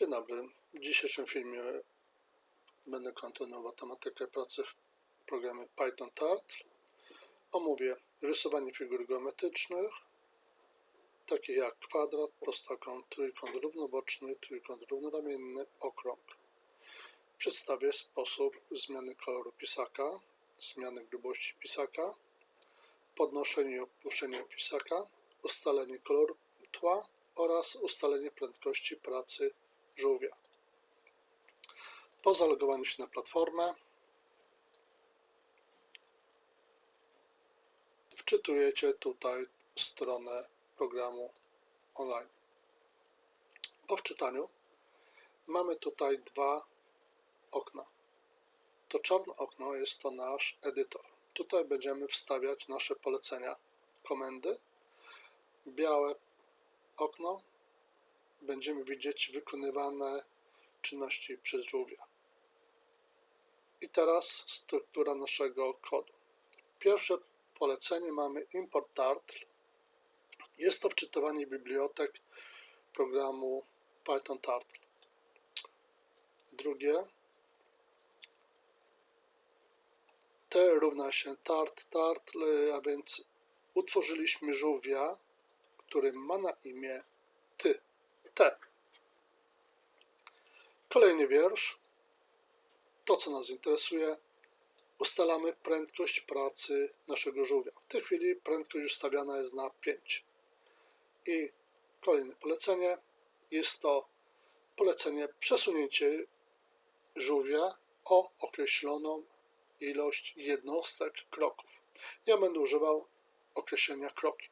Dzień dobry. W dzisiejszym filmie będę kontynuował tematykę pracy w programie Python Tart. Omówię rysowanie figur geometrycznych, takich jak kwadrat, prostokąt, trójkąt równoboczny, trójkąt równoramienny, okrąg. Przedstawię sposób zmiany koloru pisaka, zmiany grubości pisaka, podnoszenie i opuszczenie pisaka, ustalenie koloru tła oraz ustalenie prędkości pracy żółwia. Po zalogowaniu się na platformę wczytujecie tutaj stronę programu online. Po wczytaniu mamy tutaj dwa okna. To czarne okno jest to nasz edytor. Tutaj będziemy wstawiać nasze polecenia, komendy. Białe okno będziemy widzieć wykonywane czynności przez żółwia. I teraz struktura naszego kodu. Pierwsze polecenie mamy import Tartl. Jest to wczytywanie bibliotek programu Python Tartl. Drugie T równa się tart tartl, a więc utworzyliśmy żółwia, który ma na imię ty. T. Kolejny wiersz. To, co nas interesuje, ustalamy prędkość pracy naszego żółwia. W tej chwili prędkość ustawiana jest na 5. I kolejne polecenie jest to polecenie przesunięcie żółwia o określoną ilość jednostek kroków. Ja będę używał określenia kroki.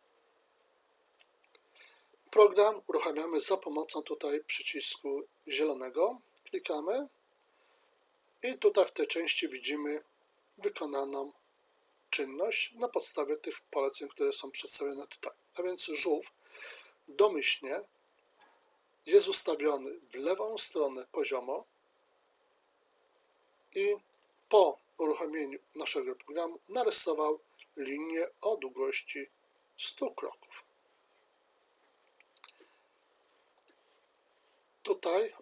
Program uruchamiamy za pomocą tutaj przycisku zielonego. Klikamy i tutaj w tej części widzimy wykonaną czynność na podstawie tych poleceń, które są przedstawione tutaj. A więc żółw domyślnie jest ustawiony w lewą stronę poziomo i po uruchomieniu naszego programu narysował linię o długości 100 kroków. Tutaj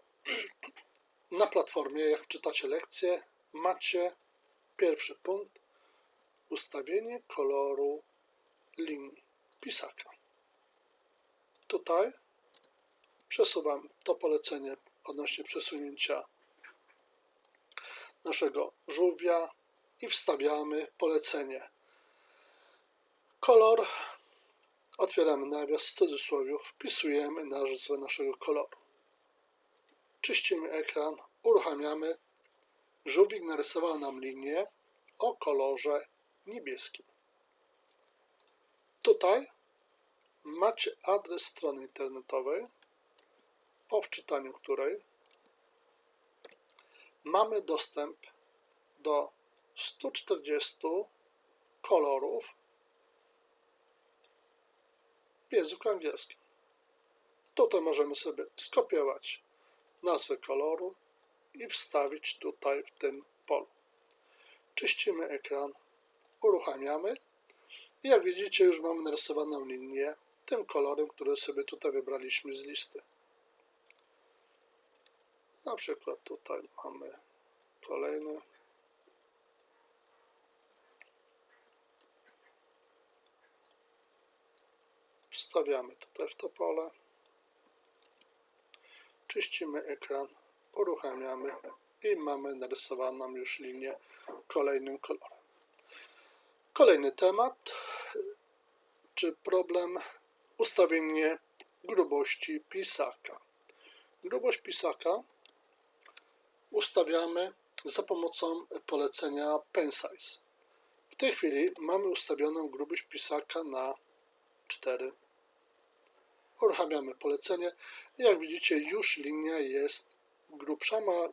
na platformie, jak czytacie lekcję, macie pierwszy punkt ustawienie koloru linii pisaka. Tutaj przesuwam to polecenie odnośnie przesunięcia naszego żółwia i wstawiamy polecenie. Kolor otwieramy nawias w cudzysłowie, wpisujemy nazwę naszego koloru czyścimy ekran, uruchamiamy. Żółwik narysował nam linię o kolorze niebieskim. Tutaj macie adres strony internetowej, po wczytaniu której mamy dostęp do 140 kolorów w języku angielskim. Tutaj możemy sobie skopiować nazwę koloru i wstawić tutaj w tym polu. Czyścimy ekran, uruchamiamy i jak widzicie już mamy narysowaną linię tym kolorem, który sobie tutaj wybraliśmy z listy. Na przykład tutaj mamy kolejny. Wstawiamy tutaj w to pole czyścimy ekran, uruchamiamy i mamy narysowaną już linię kolejnym kolorem. Kolejny temat, czy problem ustawienie grubości pisaka. Grubość pisaka ustawiamy za pomocą polecenia Pensize. W tej chwili mamy ustawioną grubość pisaka na 4 uruchamiamy polecenie. Jak widzicie, już linia jest grubsza, ma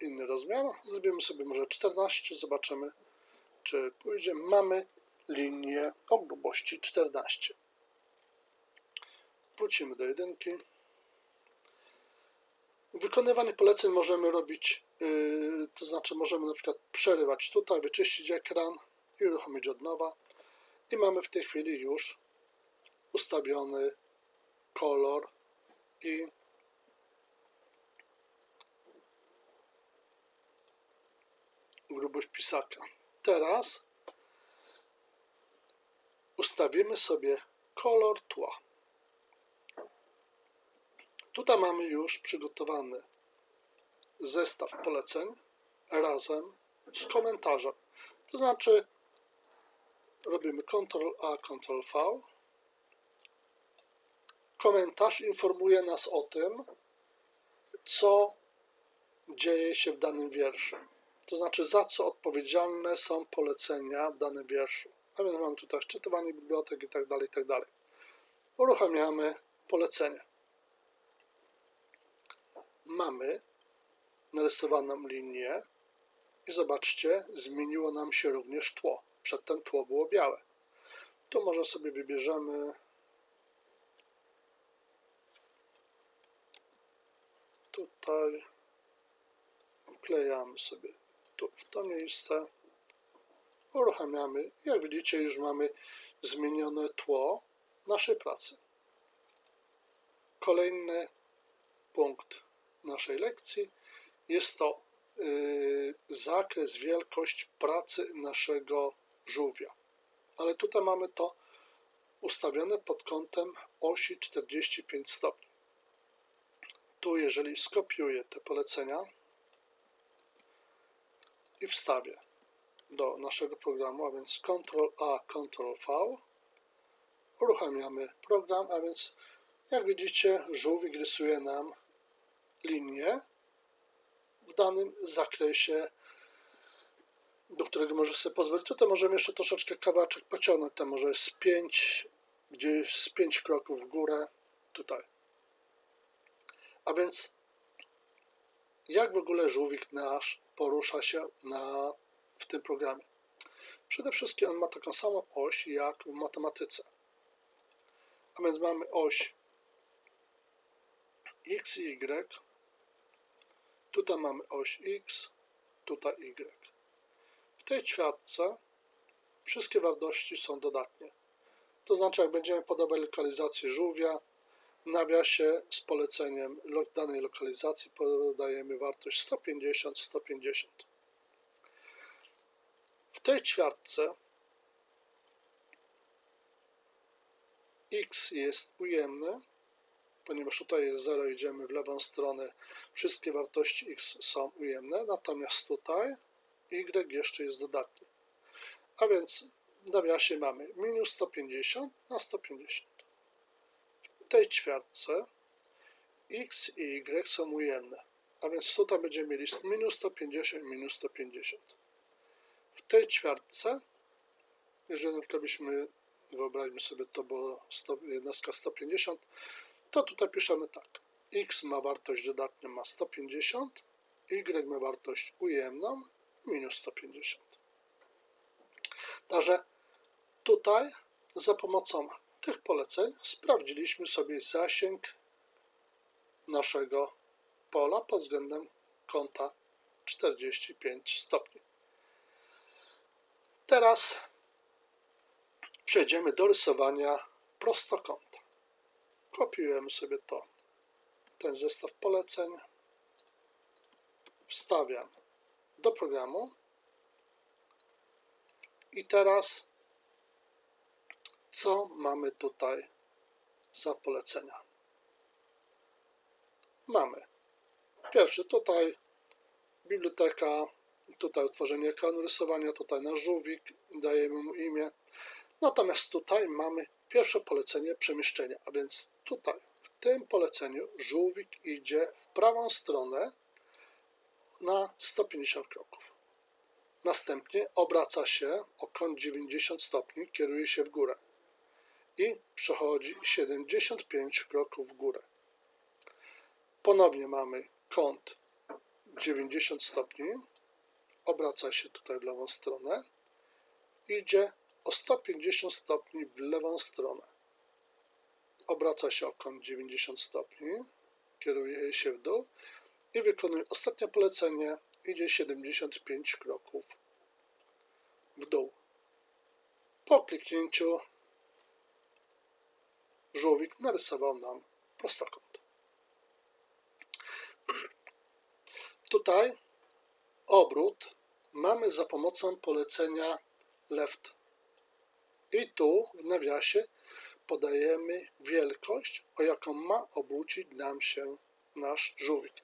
inny rozmiar. Zrobimy sobie może 14, zobaczymy, czy pójdzie. Mamy linię o grubości 14. Wrócimy do jedynki. Wykonywanie poleceń możemy robić, yy, to znaczy możemy na przykład przerywać tutaj, wyczyścić ekran i uruchomić od nowa. I mamy w tej chwili już ustawiony kolor i grubość pisaka. Teraz ustawimy sobie kolor tła. Tutaj mamy już przygotowany zestaw poleceń razem z komentarzem. To znaczy robimy Ctrl A, Ctrl V, Komentarz informuje nas o tym, co dzieje się w danym wierszu. To znaczy, za co odpowiedzialne są polecenia w danym wierszu. A więc mamy tutaj wczytywanie bibliotek i tak dalej, i tak. Uruchamiamy polecenie. Mamy narysowaną linię i zobaczcie, zmieniło nam się również tło. Przedtem tło było białe. Tu może sobie wybierzemy tutaj wklejamy sobie tu w to miejsce uruchamiamy jak widzicie już mamy zmienione tło naszej pracy kolejny punkt naszej lekcji jest to yy, zakres, wielkość pracy naszego żółwia. Ale tutaj mamy to ustawione pod kątem osi 45 stopni. Tu, jeżeli skopiuję te polecenia i wstawię do naszego programu, a więc Ctrl A, Ctrl V, uruchamiamy program, a więc jak widzicie, żółwik rysuje nam linię w danym zakresie, do którego może sobie pozwolić. Tutaj możemy jeszcze troszeczkę kawałeczek pociągnąć, tam może z 5, gdzieś z 5 kroków w górę, tutaj. A więc jak w ogóle żółwik nasz porusza się na, w tym programie? Przede wszystkim on ma taką samą oś jak w matematyce. A więc mamy oś x y, Tutaj mamy oś X, tutaj Y. W tej ćwiartce wszystkie wartości są dodatnie. To znaczy, jak będziemy podawać lokalizację żółwia, w nawiasie z poleceniem danej lokalizacji podajemy wartość 150, 150. W tej ćwiartce x jest ujemny, ponieważ tutaj jest 0, idziemy w lewą stronę, wszystkie wartości x są ujemne, natomiast tutaj y jeszcze jest dodatni. A więc w nawiasie mamy minus 150 na 150. Tej ćwiartce x i y są ujemne, a więc tutaj będziemy mieli minus 150 i minus 150. W tej ćwiartce, jeżeli na byśmy, wyobraźmy sobie to, bo jednostka 150, to tutaj piszemy tak. x ma wartość dodatnią ma 150, y ma wartość ujemną minus 150. Także tutaj za pomocą tych poleceń sprawdziliśmy sobie zasięg naszego pola pod względem kąta 45 stopni. Teraz przejdziemy do rysowania prostokąta. Kopiujemy sobie to, ten zestaw poleceń, wstawiam do programu i teraz co mamy tutaj za polecenia? Mamy pierwszy tutaj biblioteka, tutaj utworzenie ekranu rysowania, tutaj nasz żółwik, dajemy mu imię. Natomiast tutaj mamy pierwsze polecenie przemieszczenia, a więc tutaj w tym poleceniu żółwik idzie w prawą stronę na 150 kroków. Następnie obraca się o kąt 90 stopni, kieruje się w górę i przechodzi 75 kroków w górę. Ponownie mamy kąt 90 stopni, obraca się tutaj w lewą stronę, idzie o 150 stopni w lewą stronę. Obraca się o kąt 90 stopni, kieruje się w dół i wykonuje ostatnie polecenie, idzie 75 kroków w dół. Po kliknięciu żółwik narysował nam prostokąt. Tutaj obrót mamy za pomocą polecenia left. I tu w nawiasie podajemy wielkość, o jaką ma obrócić nam się nasz żółwik.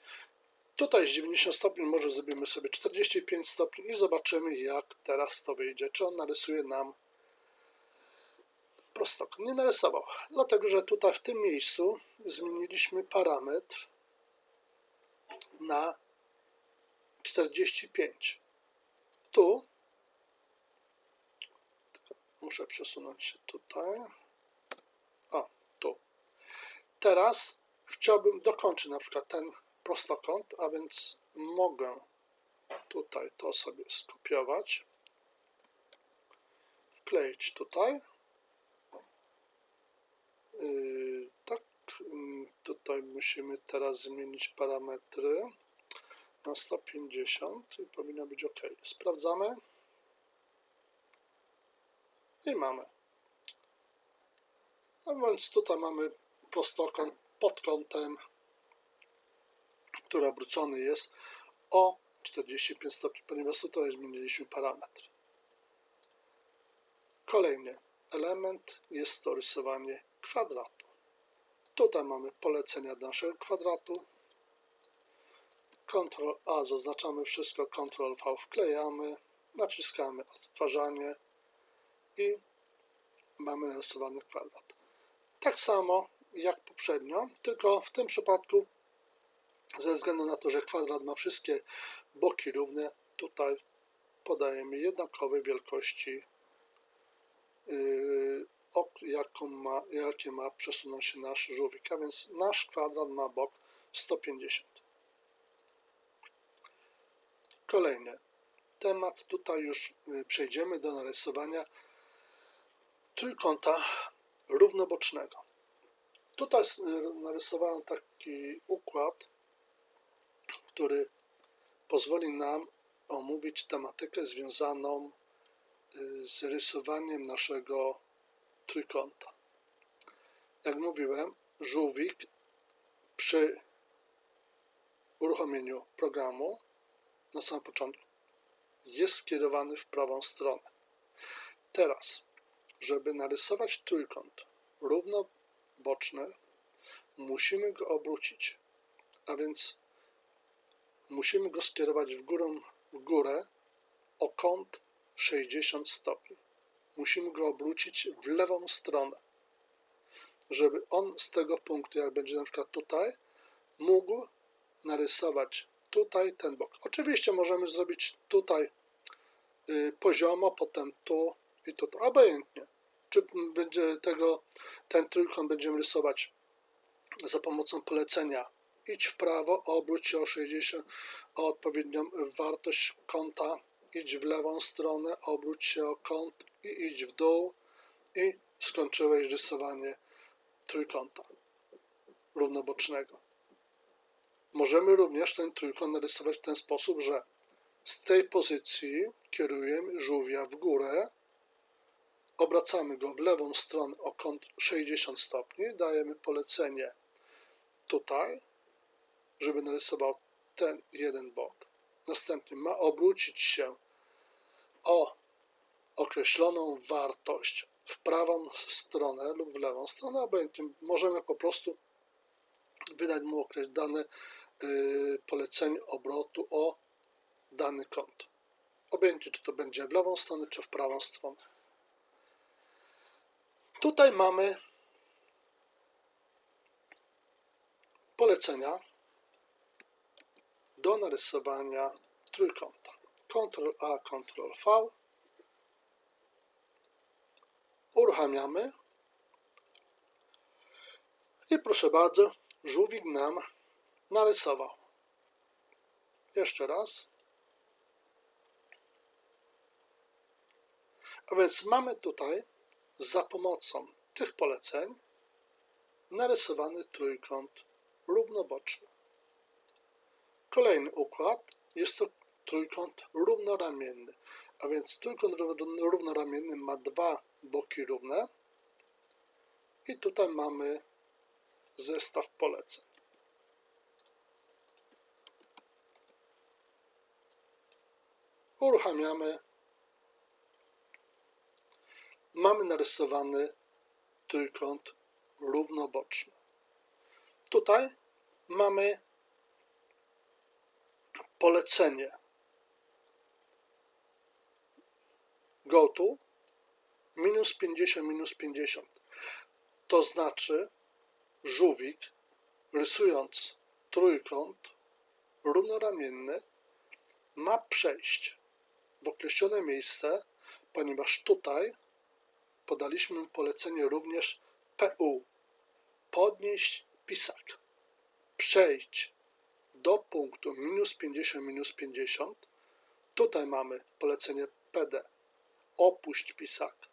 Tutaj z 90 stopni może zrobimy sobie 45 stopni i zobaczymy jak teraz to wyjdzie. Czy on narysuje nam prostokąt. Nie narysował, dlatego że tutaj w tym miejscu zmieniliśmy parametr na 45. Tu muszę przesunąć się tutaj. O, tu. Teraz chciałbym dokończyć na przykład ten prostokąt, a więc mogę tutaj to sobie skopiować, wkleić tutaj. Yy, tak, mm, tutaj musimy teraz zmienić parametry na 150 i powinno być ok. Sprawdzamy. I mamy. A więc tutaj mamy prostokąt pod kątem, który obrócony jest o 45 stopni, ponieważ tutaj zmieniliśmy parametr. Kolejny element jest to rysowanie kwadratu. Tutaj mamy polecenia do naszego kwadratu. Ctrl A zaznaczamy wszystko, Ctrl V wklejamy, naciskamy odtwarzanie i mamy narysowany kwadrat. Tak samo jak poprzednio, tylko w tym przypadku ze względu na to, że kwadrat ma wszystkie boki równe, tutaj podajemy jednakowej wielkości, yy, jaką ma, jakie ma przesunąć się nasz żółwik, a więc nasz kwadrat ma bok 150. Kolejny temat, tutaj już yy, przejdziemy do narysowania trójkąta równobocznego. Tutaj narysowałem taki układ, który pozwoli nam omówić tematykę związaną y, z rysowaniem naszego trójkąta. Jak mówiłem, żółwik przy uruchomieniu programu na samym początku jest skierowany w prawą stronę. Teraz żeby narysować trójkąt równoboczny, musimy go obrócić, a więc musimy go skierować w górę, w górę o kąt 60 stopni. Musimy go obrócić w lewą stronę, żeby on z tego punktu, jak będzie na przykład tutaj, mógł narysować tutaj ten bok. Oczywiście możemy zrobić tutaj y, poziomo, potem tu i tu, obojętnie czy będzie tego, ten trójkąt będziemy rysować za pomocą polecenia idź w prawo, obróć się o 60, o odpowiednią wartość kąta, idź w lewą stronę, obróć się o kąt i idź w dół i skończyłeś rysowanie trójkąta równobocznego. Możemy również ten trójkąt narysować w ten sposób, że z tej pozycji kierujemy żółwia w górę, Obracamy go w lewą stronę o kąt 60 stopni. Dajemy polecenie tutaj, żeby narysował ten jeden bok. Następnie ma obrócić się o określoną wartość w prawą stronę lub w lewą stronę, obojętnie możemy po prostu wydać mu dane yy, polecenie obrotu o dany kąt. Obojętnie, czy to będzie w lewą stronę, czy w prawą stronę. Tutaj mamy polecenia do narysowania trójkąta. Ctrl A, Ctrl V. Uruchamiamy. I proszę bardzo, żółwik nam narysował. Jeszcze raz. A więc mamy tutaj za pomocą tych poleceń narysowany trójkąt równoboczny. Kolejny układ jest to trójkąt równoramienny, a więc trójkąt równoramienny ma dwa boki równe i tutaj mamy zestaw poleceń. Uruchamiamy. Mamy narysowany trójkąt równoboczny. Tutaj mamy polecenie go to minus 50, minus 50. To znaczy żółwik rysując trójkąt równoramienny ma przejść w określone miejsce, ponieważ tutaj podaliśmy polecenie również PU podnieść pisak. Przejść do punktu minus 50 minus 50 tutaj mamy polecenie PD opuść pisak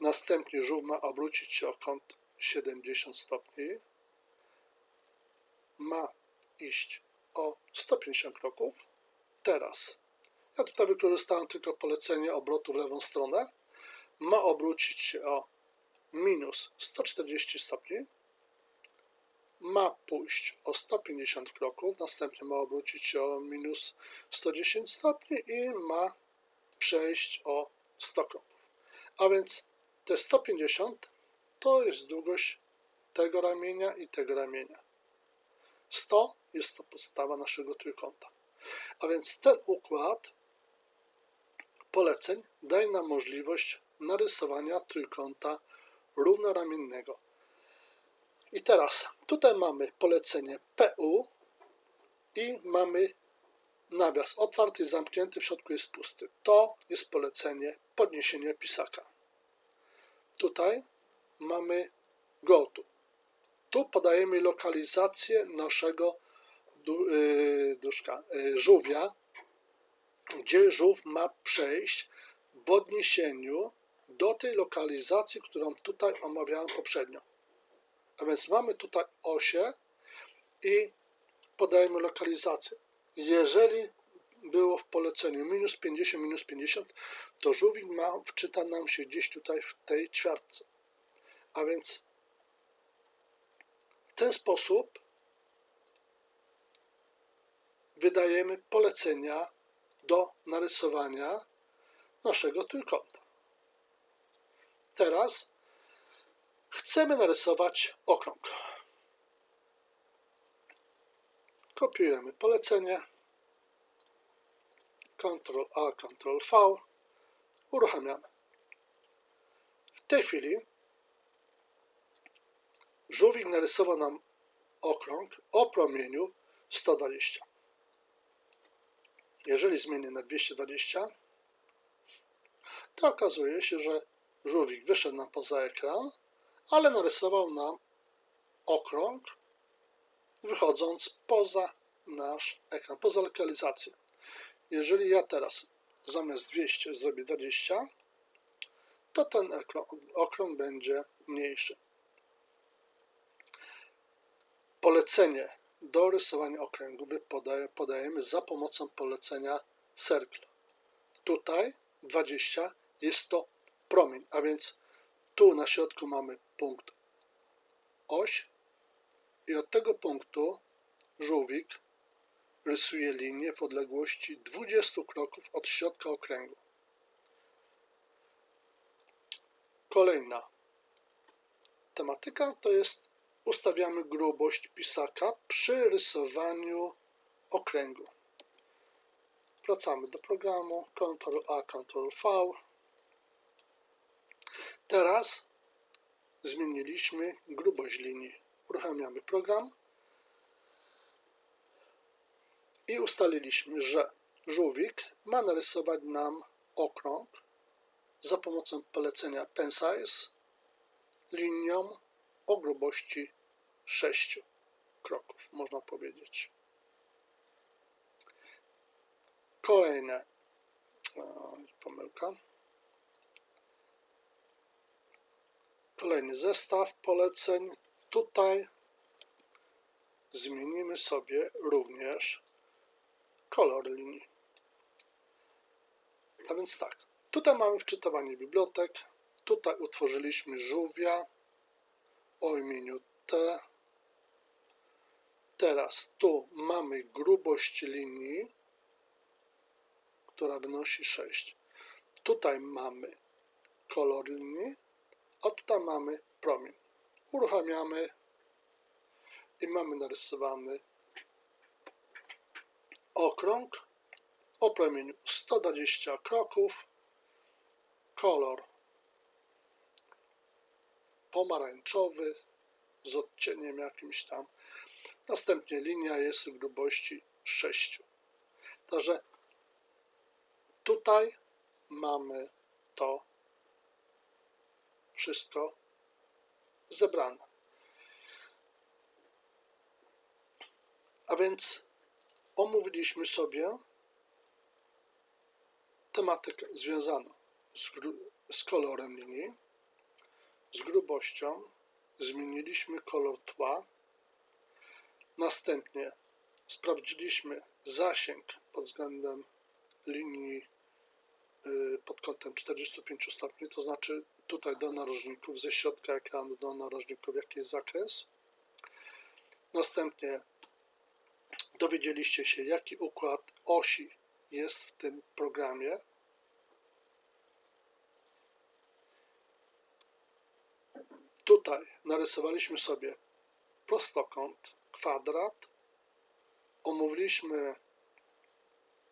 następnie żółw ma obrócić się o kąt 70 stopni ma iść o 150 kroków. Teraz, ja tutaj wykorzystałem tylko polecenie obrotu w lewą stronę. Ma obrócić się o minus 140 stopni. Ma pójść o 150 kroków, następnie ma obrócić się o minus 110 stopni i ma przejść o 100 kroków. A więc te 150 to jest długość tego ramienia i tego ramienia. 100 jest to podstawa naszego trójkąta. A więc ten układ poleceń daje nam możliwość narysowania trójkąta równoramiennego. I teraz tutaj mamy polecenie PU i mamy nawias otwarty zamknięty, w środku jest pusty. To jest polecenie podniesienia pisaka. Tutaj mamy go to. Tu podajemy lokalizację naszego y, duszka, y, żółwia, gdzie żółw ma przejść w odniesieniu do tej lokalizacji, którą tutaj omawiałem poprzednio. A więc mamy tutaj osię i podajemy lokalizację. Jeżeli było w poleceniu minus 50, minus 50, to żółwik ma, wczyta nam się gdzieś tutaj w tej ćwiartce. A więc w ten sposób wydajemy polecenia do narysowania naszego trójkąta. Teraz chcemy narysować okrąg. Kopiujemy polecenie. Ctrl A, Ctrl V. Uruchamiamy. W tej chwili Żółwik narysował nam okrąg o promieniu 120. Jeżeli zmienię na 220, to okazuje się, że żółwik wyszedł nam poza ekran, ale narysował nam okrąg, wychodząc poza nasz ekran, poza lokalizację. Jeżeli ja teraz zamiast 200 zrobię 20, to ten okrąg będzie mniejszy. Polecenie do rysowania okręgów podajemy za pomocą polecenia Circle. Tutaj 20 jest to promień, a więc tu na środku mamy punkt oś i od tego punktu żółwik rysuje linię w odległości 20 kroków od środka okręgu. Kolejna tematyka to jest ustawiamy grubość pisaka przy rysowaniu okręgu. Wracamy do programu, Ctrl A, Ctrl V. Teraz zmieniliśmy grubość linii. Uruchamiamy program i ustaliliśmy, że żółwik ma narysować nam okrąg za pomocą polecenia Pensize linią o grubości 6 kroków, można powiedzieć. Kolejne, pomyłka. Kolejny zestaw poleceń. Tutaj zmienimy sobie również kolor linii. A więc tak, tutaj mamy wczytywanie bibliotek, tutaj utworzyliśmy żółwia, o imieniu T. Teraz tu mamy grubość linii, która wynosi 6. Tutaj mamy kolor linii, a tutaj mamy promień. Uruchamiamy i mamy narysowany okrąg o promieniu 120 kroków, kolor pomarańczowy z odcieniem jakimś tam. Następnie linia jest grubości 6. Także tutaj mamy to wszystko zebrane. A więc omówiliśmy sobie tematykę związaną z, z kolorem linii, z grubością, zmieniliśmy kolor tła, następnie sprawdziliśmy zasięg pod względem linii y, pod kątem 45 stopni, to znaczy tutaj do narożników, ze środka ekranu do narożników, jaki jest zakres. Następnie dowiedzieliście się, jaki układ osi jest w tym programie. Tutaj narysowaliśmy sobie prostokąt, kwadrat. Omówiliśmy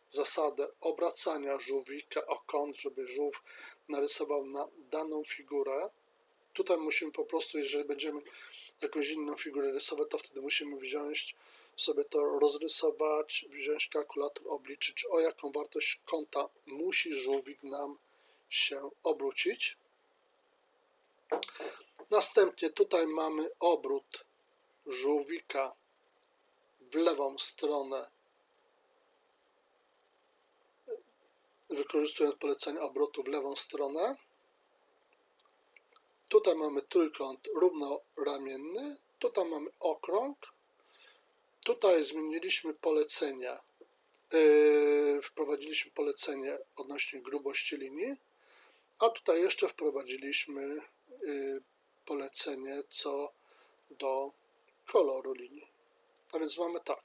zasadę obracania żółwika o kąt, żeby żółw narysował na daną figurę. Tutaj musimy po prostu, jeżeli będziemy jakąś inną figurę rysować, to wtedy musimy wziąć sobie to rozrysować, wziąć kalkulator, obliczyć o jaką wartość kąta musi żółwik nam się obrócić. Następnie tutaj mamy obrót żółwika w lewą stronę, wykorzystując polecenie obrotu w lewą stronę. Tutaj mamy trójkąt równoramienny, tutaj mamy okrąg, Tutaj zmieniliśmy polecenia. Yy, wprowadziliśmy polecenie odnośnie grubości linii, a tutaj jeszcze wprowadziliśmy yy, polecenie co do koloru linii. A więc mamy tak.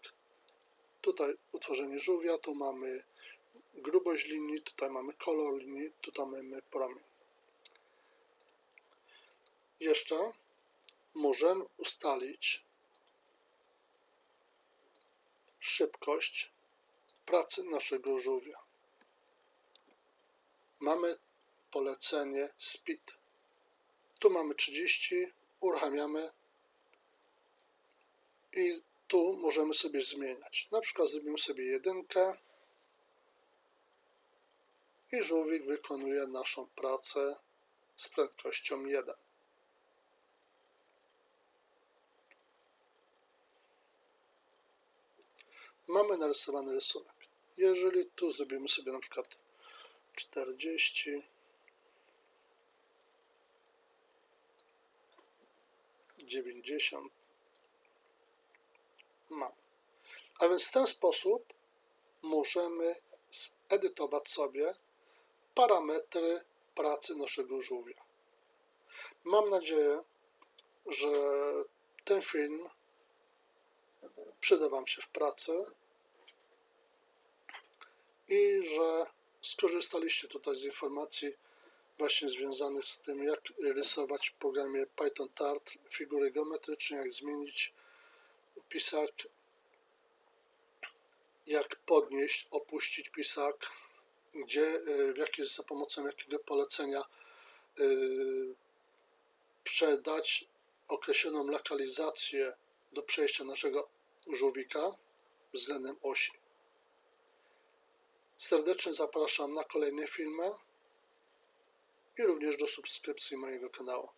Tutaj utworzenie żółwia, tu mamy grubość linii, tutaj mamy kolor linii, tutaj mamy promień. Jeszcze możemy ustalić szybkość pracy naszego żółwia. Mamy polecenie speed. Tu mamy 30, uruchamiamy i tu możemy sobie zmieniać. Na przykład zrobimy sobie jedynkę i żółwik wykonuje naszą pracę z prędkością 1. mamy narysowany rysunek. Jeżeli tu zrobimy sobie na przykład 40, 90, mamy. A więc w ten sposób możemy zedytować sobie parametry pracy naszego żółwia. Mam nadzieję, że ten film przyda Wam się w pracy i że skorzystaliście tutaj z informacji właśnie związanych z tym, jak rysować w programie Python Tart figury geometryczne, jak zmienić pisak, jak podnieść, opuścić pisak, gdzie, w jaki, za pomocą jakiego polecenia yy, przedać określoną lokalizację do przejścia naszego żółwika względem osi. Serdecznie zapraszam na kolejne filmy i również do subskrypcji mojego kanału.